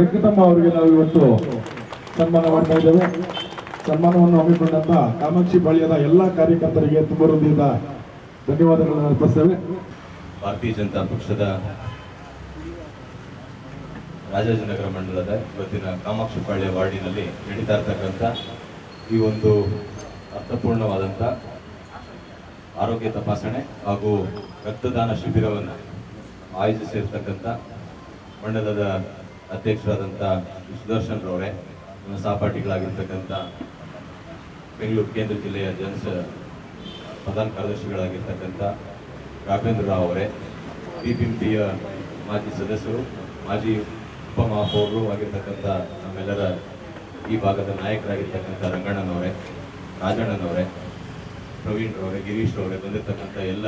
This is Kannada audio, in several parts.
ವೆಂಕಟಮ್ಮ ಅವರಿಗೆ ನಾವು ಇವತ್ತು ಸನ್ಮಾನ ಮಾಡ್ತಾ ಇದ್ದೇವೆ. ಸನ್ಮಾನವನ್ನು ಹಮ್ಮಿಕೊಂಡಂತ ಕಾಮಾಕ್ಷಿ ಬಾಳಿಯದ ಎಲ್ಲ ಕಾರ್ಯಕರ್ತರಿಗೆ ತುಂಬ ಹೃದಯದ ಧನ್ಯವಾದಗಳನ್ನು ಅರ್ಪಿಸ್ತೇವೆ. ಭಾರತೀಯ ಜನತಾ ಪಕ್ಷದ ರಾಜಾಜನಗರ ಮಂಡಲದ ಇವತ್ತಿನ ಕಾಮಾಕ್ಷಿಪಾಳ್ಯ ವಾರ್ಡಿನಲ್ಲಿ ನಡೀತಾ ಇರ್ತಕ್ಕಂಥ ಈ ಒಂದು ಅರ್ಥಪೂರ್ಣವಾದಂಥ ಆರೋಗ್ಯ ತಪಾಸಣೆ ಹಾಗೂ ರಕ್ತದಾನ ಶಿಬಿರವನ್ನು ಆಯೋಜಿಸಿರ್ತಕ್ಕಂಥ ಮಂಡಲದ ಅಧ್ಯಕ್ಷರಾದಂಥ ಸುದರ್ಶನ್ ರವರೇ ನನ್ನ ಸಹಪಾಠಿಗಳಾಗಿರ್ತಕ್ಕಂಥ ಬೆಂಗಳೂರು ಕೇಂದ್ರ ಜಿಲ್ಲೆಯ ಜನಸ ಪ್ರಧಾನ ಕಾರ್ಯದರ್ಶಿಗಳಾಗಿರ್ತಕ್ಕಂಥ ರಾಘವೇಂದ್ರ ರಾವ್ ಅವರೇ ಬಿಬಿಎಂಪಿಯ ಮಾಜಿ ಸದಸ್ಯರು, ಮಾಜಿ ಉಪಮಹಾಪೌರರು ಆಗಿರ್ತಕ್ಕಂಥ ನಮ್ಮೆಲ್ಲರ ಈ ಭಾಗದ ನಾಯಕರಾಗಿರ್ತಕ್ಕಂಥ ರಂಗಣ್ಣನವರೇ, ರಾಜಣ್ಣನವರೇ, ಪ್ರವೀಣ್ ರವರೇ, ಗಿರೀಶ್ ರವರೇ ಬಂದಿರತಕ್ಕಂಥ ಎಲ್ಲ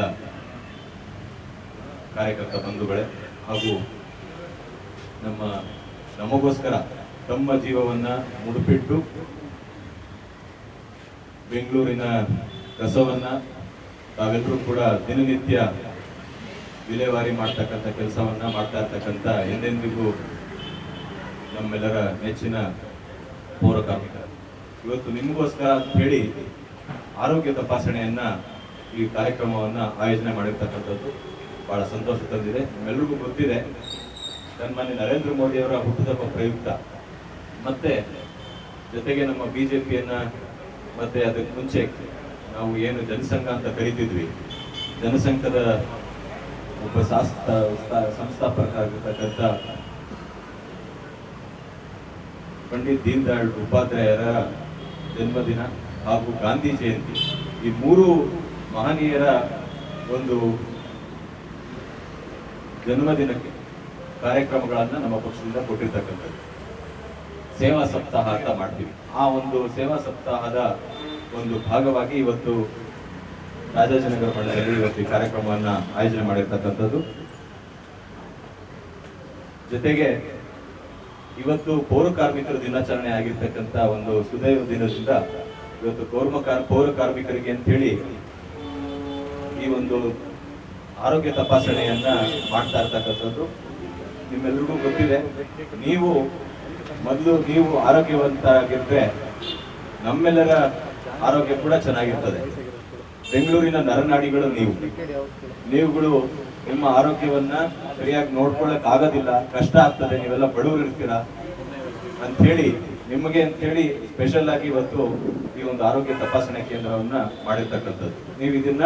ಕಾರ್ಯಕರ್ತ ಬಂಧುಗಳೇ ಹಾಗೂ ನಮ್ಮ, ನಮಗೋಸ್ಕರ ತಮ್ಮ ಜೀವವನ್ನ ಮುಡುಪಿಟ್ಟು ಬೆಂಗಳೂರಿನ ಕಸವನ್ನ ತಾವೆಲ್ಲರೂ ಕೂಡ ದಿನನಿತ್ಯ ವಿಲೇವಾರಿ ಮಾಡ್ತಕ್ಕಂಥ ಕೆಲಸವನ್ನ ಮಾಡ್ತಾ ಇರ್ತಕ್ಕಂಥ ಎಂದೆಂದಿಗೂ ನಮ್ಮೆಲ್ಲರ ನೆಚ್ಚಿನ ಪೌರ ಇವತ್ತು ನಿಮಗೋಸ್ಕರ ಹೇಳಿ ಆರೋಗ್ಯ ತಪಾಸಣೆಯನ್ನ ಈ ಕಾರ್ಯಕ್ರಮವನ್ನ ಆಯೋಜನೆ ಮಾಡಿರ್ತಕ್ಕಂಥದ್ದು ಬಹಳ ಸಂತೋಷ ತಂದಿದೆ. ನಿಮ್ಮೆಲ್ಲರಿಗೂ ಗೊತ್ತಿದೆ. ಸನ್ಮಾನ್ಯ ನರೇಂದ್ರ ಮೋದಿ ಅವರ ಹುಟ್ಟುಹಬ್ಬ ಪ್ರಯುಕ್ತ. ಮತ್ತೆ ಜೊತೆಗೆ ನಮ್ಮ ಬಿಜೆಪಿಯನ್ನ ಮತ್ತೆ ಅದಕ್ಕೆ ಮುಂಚೆ ನಾವು ಏನು ಜನಸಂಘ ಅಂತ ಕರಿತಿದ್ವಿ. ಜನಸಂಘದ ಒಬ್ಬ ಶಾಸ್ತ ಸಂಸ್ಥಾಪಕ ಆಗಿರ್ತಕ್ಕಂಥ ಪಂಡಿತ್ ದೀನ್ ದಯಾಳ್ ಉಪಾಧ್ಯಾಯರ ಜನ್ಮದಿನ ಹಾಗೂ ಗಾಂಧಿ ಜಯಂತಿ. ಈ ಮೂರು ಮಹನೀಯರ ಒಂದು ಜನ್ಮದಿನಕ್ಕೆ ಕಾರ್ಯಕ್ರಮಗಳನ್ನ ನಮ್ಮ ಪಕ್ಷದಿಂದ ಕೊಟ್ಟಿರ್ತಕ್ಕಂಥದ್ದು. ಸೇವಾ ಸಪ್ತಾಹ ಅಂತ ಮಾಡ್ತೀವಿ. ಆ ಒಂದು ಸೇವಾ ಸಪ್ತಾಹದ ಒಂದು ಭಾಗವಾಗಿ ಇವತ್ತು ರಾಜಾಜಿನಗರ ಮಂಡಲದಲ್ಲಿ ಇವತ್ತು ಈ ಕಾರ್ಯಕ್ರಮವನ್ನ ಆಯೋಜನೆ ಮಾಡಿರ್ತಕ್ಕಂಥದ್ದು. ಜೊತೆಗೆ ಇವತ್ತು ಪೌರ ಕಾರ್ಮಿಕರ ದಿನಾಚರಣೆ ಆಗಿರ್ತಕ್ಕಂಥ ಒಂದು ಸುದೈವ ದಿನದಿಂದ ಇವತ್ತು ಪೌರ್ಮ ಪೌರ ಕಾರ್ಮಿಕರಿಗೆ ಅಂತ ಹೇಳಿ ಈ ಒಂದು ಆರೋಗ್ಯ ತಪಾಸಣೆಯನ್ನ ಮಾಡ್ತಾ ಇರ್ತಕ್ಕಂಥದ್ದು. ನಿಮ್ಮೆಲ್ರಿಗೂ ಗೊತ್ತಿದೆ, ನೀವು ಮೊದಲು ನೀವು ಆರೋಗ್ಯವಂತರಾಗಿದ್ರೆ ನಮ್ಮೆಲ್ಲರ ಆರೋಗ್ಯ ಕೂಡ ಚೆನ್ನಾಗಿರ್ತದೆ. ಬೆಂಗಳೂರಿನ ನರನಾಡಿಗಳು ನೀವು. ನೀವುಗಳು ನಿಮ್ಮ ಆರೋಗ್ಯವನ್ನ ಸರಿಯಾಗಿ ನೋಡ್ಕೊಳಕ್ ಆಗೋದಿಲ್ಲ, ಕಷ್ಟ ಆಗ್ತದೆ, ನೀವೆಲ್ಲ ಬಡವರು ಇರ್ತೀರಾ? ಹೇಳಿ ನಿಮಗೆ ಅಂತ ಹೇಳಿ ಸ್ಪೆಷಲ್ ಆಗಿ ಇವತ್ತು ಈ ಒಂದು ಆರೋಗ್ಯ ತಪಾಸಣೆ ಕೇಂದ್ರವನ್ನ ಮಾಡಿರ್ತಕ್ಕಂಥದ್ದು. ನೀವು ಇದನ್ನ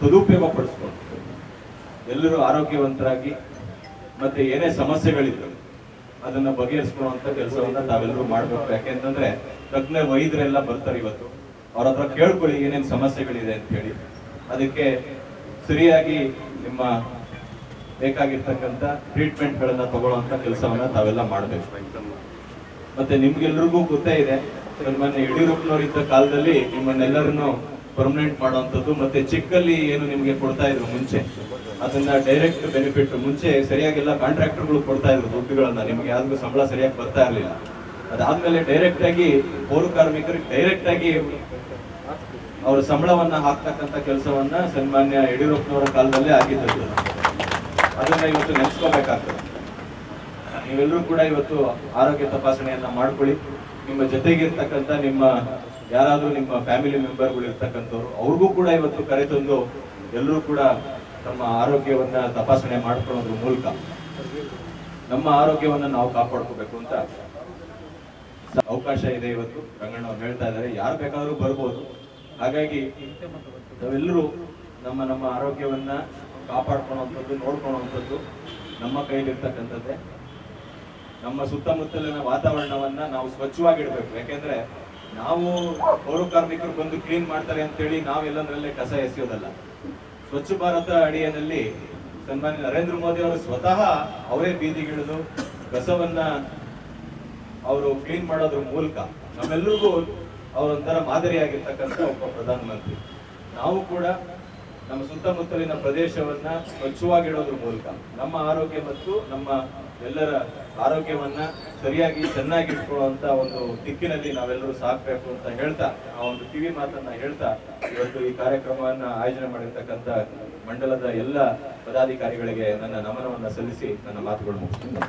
ಸದುಪಯೋಗ ಪಡಿಸ್ಕೊಂಡು ಎಲ್ಲರೂ ಆರೋಗ್ಯವಂತರಾಗಿ ಮತ್ತೆ ಏನೇ ಸಮಸ್ಯೆಗಳಿದ್ರು ಅದನ್ನ ಬಗೆಹರಿಸ್ಕೊಳ್ಳುವಂತ ಕೆಲಸವನ್ನ ತಾವೆಲ್ಲರೂ ಮಾಡ್ಬೇಕು. ಯಾಕೆಂತಂದ್ರೆ ತಜ್ಞ ವೈದ್ಯರೆಲ್ಲ ಬರ್ತಾರೆ ಇವತ್ತು. ಅವ್ರ ಹತ್ರ ಕೇಳ್ಕೊಳ್ಳಿ ಏನೇನ್ ಸಮಸ್ಯೆಗಳಿದೆ ಅಂತ ಹೇಳಿ. ಅದಕ್ಕೆ ಸರಿಯಾಗಿ ನಿಮ್ಮ ಬೇಕಾಗಿರ್ತಕ್ಕಂಥ ಟ್ರೀಟ್ಮೆಂಟ್ ಗಳನ್ನ ತಗೊಳ್ಳುವಂತ ಕೆಲಸವನ್ನ ತಾವೆಲ್ಲ ಮಾಡ್ಬೇಕು. ಮತ್ತೆ ನಿಮ್ಗೆಲ್ರಿಗೂ ಗೊತ್ತೇ ಇದೆ, ಸನ್ಮಾನ್ಯ ಯಡಿಯೂರಪ್ಪನವ್ರ ಇದ್ದ ಕಾಲದಲ್ಲಿ ನಿಮ್ಮನ್ನೆಲ್ಲರನ್ನು ಪರ್ಮನೆಂಟ್ ಮಾಡುವಂಥದ್ದು. ಮತ್ತೆ ಚಿಕ್ಕಲ್ಲಿ ಏನು ನಿಮಗೆ ಕೊಡ್ತಾ ಇದ್ರು ಮುಂಚೆ, ಅದನ್ನ ಡೈರೆಕ್ಟ್ ಬೆನಿಫಿಟ್ ಮುಂಚೆ ಸರಿಯಾಗೆಲ್ಲ ಕಾಂಟ್ರಾಕ್ಟರ್ಗಳು ಕೊಡ್ತಾ ಇದ್ರು ದುಡ್ಡುಗಳನ್ನ. ನಿಮಗೆ ಯಾವ್ದು ಸಂಬಳ ಸರಿಯಾಗಿ ಬರ್ತಾ ಇರಲಿಲ್ಲ. ಅದಾದ್ಮೇಲೆ ಡೈರೆಕ್ಟ್ ಆಗಿ ಪೌರ ಕಾರ್ಮಿಕರಿಗೆ ಡೈರೆಕ್ಟ್ ಆಗಿ ಅವರ ಸಂಬಳವನ್ನ ಹಾಕ್ತಕ್ಕಂಥ ಕೆಲಸವನ್ನ ಸನ್ಮಾನ್ಯ ಯಡಿಯೂರಪ್ಪನವರ ಕಾಲದಲ್ಲೇ ಆಗಿದ್ದದ್ದು. ಅದನ್ನ ಇವತ್ತು ನೆನೆಸ್ಕೋಬೇಕಾಗ್ತದೆ. ನೀವೆಲ್ಲರೂ ಕೂಡ ಇವತ್ತು ಆರೋಗ್ಯ ತಪಾಸಣೆಯನ್ನ ಮಾಡ್ಕೊಳ್ಳಿ. ನಿಮ್ಮ ಜೊತೆಗಿರ್ತಕ್ಕಂಥ ನಿಮ್ಮ ಯಾರಾದ್ರೂ ನಿಮ್ಮ ಫ್ಯಾಮಿಲಿ ಮೆಂಬರ್ಗಳು ಇರ್ತಕ್ಕಂಥವ್ರು, ಅವ್ರಿಗೂ ಕೂಡ ಇವತ್ತು ಕರೆತಂದು ಎಲ್ಲರೂ ಕೂಡ ತಮ್ಮ ಆರೋಗ್ಯವನ್ನ ತಪಾಸಣೆ ಮಾಡ್ಕೊಳ್ಳೋದ್ರ ಮೂಲಕ ನಮ್ಮ ಆರೋಗ್ಯವನ್ನ ನಾವು ಕಾಪಾಡ್ಕೋಬೇಕು ಅಂತ ಅವಕಾಶ ಇದೆ ಇವತ್ತು. ರಂಗಣ್ಣ ಅವ್ರು ಹೇಳ್ತಾ ಇದ್ದಾರೆ, ಯಾರು ಬೇಕಾದರೂ ಬರ್ಬೋದು. ಹಾಗಾಗಿ ನಾವೆಲ್ಲರೂ ನಮ್ಮ ನಮ್ಮ ಆರೋಗ್ಯವನ್ನ ಕಾಪಾಡ್ಕೊಳ್ಳುವಂಥದ್ದು ನೋಡ್ಕೊಳ್ಳುವಂಥದ್ದು ನಮ್ಮ ಕೈಲಿರ್ತಕ್ಕಂಥದ್ದೇ. ನಮ್ಮ ಸುತ್ತಮುತ್ತಲಿನ ವಾತಾವರಣವನ್ನ ನಾವು ಸ್ವಚ್ಛವಾಗಿಡ್ಬೇಕು. ಯಾಕೆಂದ್ರೆ ನಾವು ಪೌರ ಕಾರ್ಮಿಕರು ಬಂದು ಕ್ಲೀನ್ ಮಾಡ್ತಾರೆ ಅಂತೇಳಿ ಹೇಳಿ ಎಲ್ಲಂದ್ರಲ್ಲೇ ಕಸ ಎಸೆಯೋದಲ್ಲ. ಸ್ವಚ್ಛ ಭಾರತ ಅಡಿಯಲ್ಲಿ ಸನ್ಮಾನ್ಯ ನರೇಂದ್ರ ಮೋದಿ ಅವರು ಸ್ವತಃ ಅವರೇ ಬೀದಿಗಿಳಿದು ಕಸವನ್ನ ಅವರು ಕ್ಲೀನ್ ಮಾಡೋದ್ರ ಮೂಲಕ ನಮ್ಮೆಲ್ಲರಿಗೂ ಅವರೊಂಥರ ಮಾದರಿಯಾಗಿರ್ತಕ್ಕಂಥ ಒಬ್ಬ ಪ್ರಧಾನಮಂತ್ರಿ. ನಾವು ಕೂಡ ನಮ್ಮ ಸುತ್ತಮುತ್ತಲಿನ ಪ್ರದೇಶವನ್ನ ಸ್ವಚ್ಛವಾಗಿಡೋದ್ರ ಮೂಲಕ ನಮ್ಮ ಆರೋಗ್ಯ ಮತ್ತು ನಮ್ಮ ಎಲ್ಲರ ಆರೋಗ್ಯವನ್ನ ಸರಿಯಾಗಿ ಚೆನ್ನಾಗಿ ಇಟ್ಕೊಳ್ಳುವಂತ ಒಂದು ದಿಕ್ಕಿನಲ್ಲಿ ನಾವೆಲ್ಲರೂ ಸಾಕಬೇಕು ಅಂತ ಹೇಳ್ತಾ, ಆ ಒಂದು ಕಿವಿ ಮಾತನ್ನ ಹೇಳ್ತಾ ಇವತ್ತು ಈ ಕಾರ್ಯಕ್ರಮವನ್ನ ಆಯೋಜನೆ ಮಾಡಿರ್ತಕ್ಕಂಥ ಮಂಡಲದ ಎಲ್ಲ ಪದಾಧಿಕಾರಿಗಳಿಗೆ ನನ್ನ ನಮನವನ್ನ ಸಲ್ಲಿಸಿ ನನ್ನ ಮಾತುಗಳು ಮುಗಿಸ್ತೀನಿ.